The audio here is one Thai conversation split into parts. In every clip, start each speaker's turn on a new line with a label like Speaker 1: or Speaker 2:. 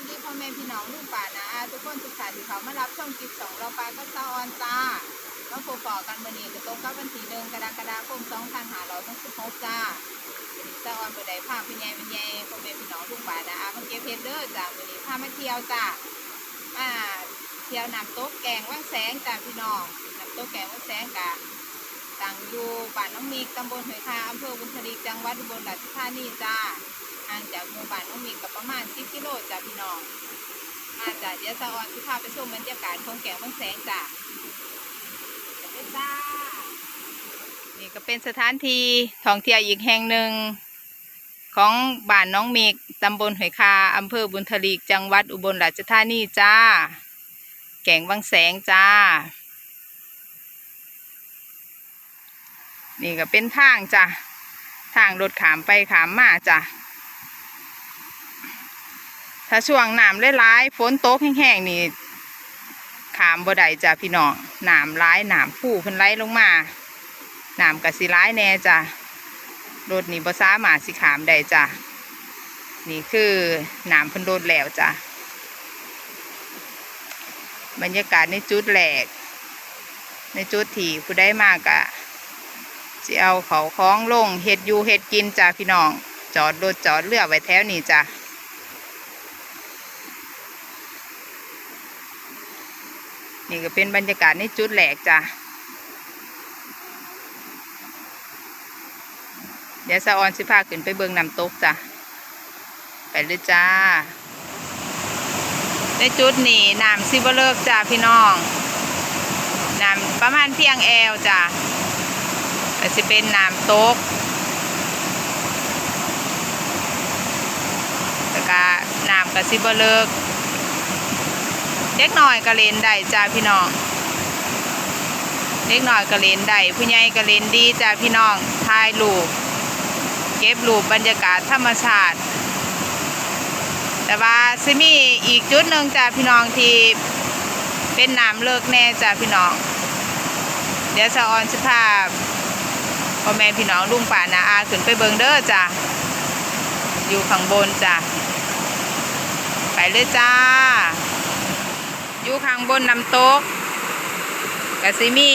Speaker 1: วัสดีพ่อแม่พี่น้องลูกป่านะทุกคนทุกท่านที่เขามารับช่องคลิปสองเราปลาก็ซาออนจ้ามาพบปอกันวันนี้จะตรงกับวันที่หนึ่งกรกฎาคมสองพันห้าร้อยหกสิบหกจ้าซาออนบดได้พาพี่ใหญ่พี่ใหญ่พ่อแม่พี่น้องลูกป่านะอามาเก็บเพชรเด้อจ้าวันนี้พามาเที่ยวจ้ามาเที่ยวน้ำตกแกงว่างแสงจ้าพี่น้องน้ำตกแกงว่างแสงกะตั้งอยู่บ้านน้องมีตำบลหอยคาอำเภอบุญทลีจังหวัดอุบลราชธานีจ้า ห่างจากหมู่บ้านน้องมีกับประมาณ 10กิโลจ้ะพี่น้อง มาจากเดียสะออนที่พาไปชมบรรยากาศของแก่งบางแสงจ้ะไปจ้านี่ก็เป็นสถานที่ท่องเที่ยวอีกแห่งหนึ่งของบ้านน้องเมกตำบลหอยคาอำเภอบุญทลีก จังหวัดอุบลราชธานีจ้า แก่งบางแสงจ้า นี่ก็เป็นทางจ้ะ ทางรถขามไปขามมาจ้ะ ถ้าช่วงน้ำร้ายฝนตกแห้งๆนี่ขามบ่ได้จ้ะพี่น้องน้ำร้ายน้ำผู้เพิ่นไหลลงมาน้ำกะสิร้ายแน่จ้ะรถนี่บ่สามาสิขามได้จ้ะนี่คือน้ำเพิ่นลดแล้วจ้ะบรรยากาศในจุดแหลก ในจุดที่ผู้ได้มากะสิเอาเขาคล้องลงเฮ็ดอยู่เฮ็ดกินจ้ะพี่น้อง จอดรถจอดเรือไว้แถวนี้จ้ะ นี่ก็เป็นบรรยากาศในจุดแหลกจ้ะ เดี๋ยวสะออนสิพาขึ้นไปเบิงน้ำตกจ้ะ ไปเลยจ้า ในจุดนี้น้ำซิบเลิกจ้าพี่น้อง น้ำประมาณเพียงแอวจ้ะแต่สิเป็นน้ำตกแล้วก็น้ำกับซิบเลิก เด็กหน้อยก็เลนได้จ้าพี่น้องเด็กหน้อยก็เลนได้ผู้ใหญ่ก็เลนดีจ้าพี่น้องถ่ายรูปเก็บรูปบรรยากาศธรรมชาติ แต่ว่าซิมีอีกจุดหนึ่งจ้าพี่น้องที่เป็นน้ำเลิกแน่จ้าพี่น้อง เดี๋ยวสะออนสิภาพพ่อแม่พี่น้องลุงป่านาอาขึ้นไปเบิงเด้อจ้าอยู่ข้างบนจ้าไปเลยจ้า ข้างบนน้ำตกกะสิมี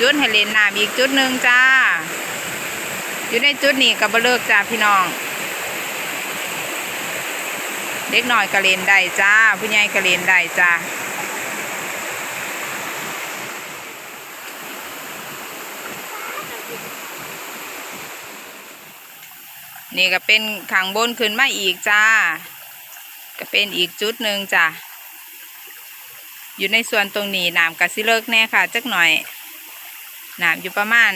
Speaker 1: จุดให้เล่นน้ำอีกจุดหนึ่งจ้า อยู่ในจุดนี้กับบเลิกจ้าพี่น้อง เด็กหน่อยก็เล่นได้จ้า ผู้ใหญ่ก็เล่นได้จ้านี่ก็เป็นข้างบนขึ้นมาอีกจ้า ก็เป็นอีกจุดหนึ่งจ้ะ อยู่ในส่วนตรงนี้น้ำกะสิเลิกแน่ค่ะจักหน่อยน้ำอยู่ประมาณ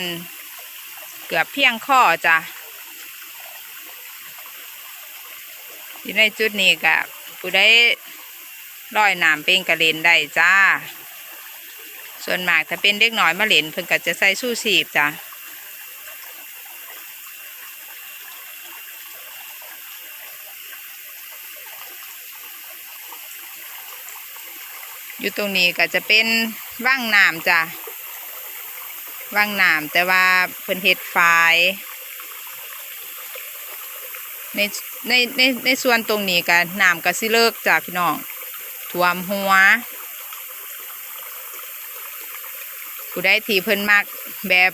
Speaker 1: เกือบเพียงข้อจ้ะอยู่ในจุดนี้กะผู้ได้ลอยน้ำเป็นกระเลนได้จ้า ส่วนมากถ้าเป็นเด็กน้อยมาเล่นเพิ่นก็จะใส่สู้สีบจ้ะ อยู่ตรงนี้ก็จะเป็นว่างน้ำจ้ะว่างน้ำแต่ว่าเพิ่นเฮ็ดฝายในในในในส่วนตรงนี้ก็น้ำก็สิเลิกจ้ะพี่น้องท่วมหัวผู้ใดที่เพิ่นมักแบบ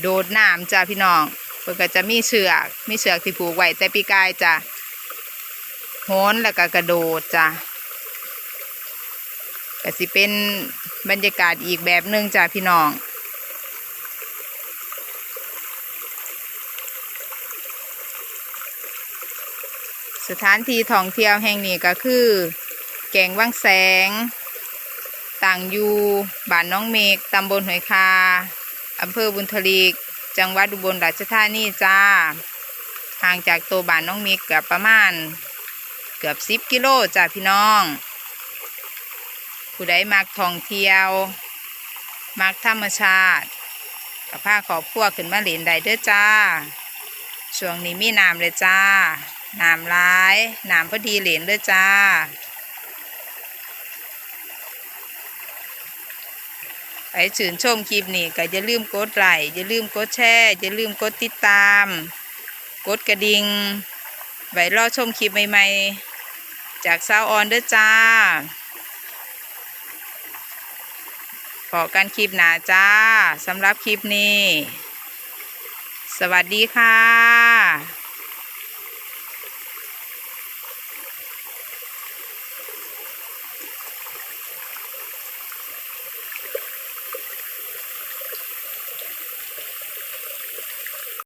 Speaker 1: โดดน้ำจ้ะพี่น้องเพิ่นก็จะมีเสือกมีเสือกที่ผูกไว้แต่ปีกายจ้ะโหนแล้วก็กระโดดจ้ะ ก็สิเป็นบรรยากาศอีกแบบหนึ่งจ้าพี่น้อง สถานที่ท่องเที่ยวแห่งนี้ก็คือ แก่งวังแสง ต่างยูบ้านน้องเมกตำบลหอยคาอำเภอบุญทลีก จังหวัดอุบลราชธานีจ้า ห่างจากตัวบ้านน้องเมกกับประมาณ เกือบสิบกิโลจ้าพี่น้อง ผู้ใดมักท่องเที่ยว มักธรรมชาติกับผ้าขอบครัวขึ้นมาเล่นได้เด้อจ้า ช่วงนี้มีน้ำเลยจ้า น้ำร้าย น้ำพอดีเหลนเด้อจ้าไปชื่นชมคลิปนี้ก็อย่าลืมกดไลค์อย่าลืมกดแชร์อย่าลืมกดติดตาม กดกระดิ่งไว้รอชมคลิปใหม่ ๆ จากซาวออนเด้อจ้า ขอกันคลิปหนาจ้าสำหรับคลิปนี้ สวัสดีค่ะ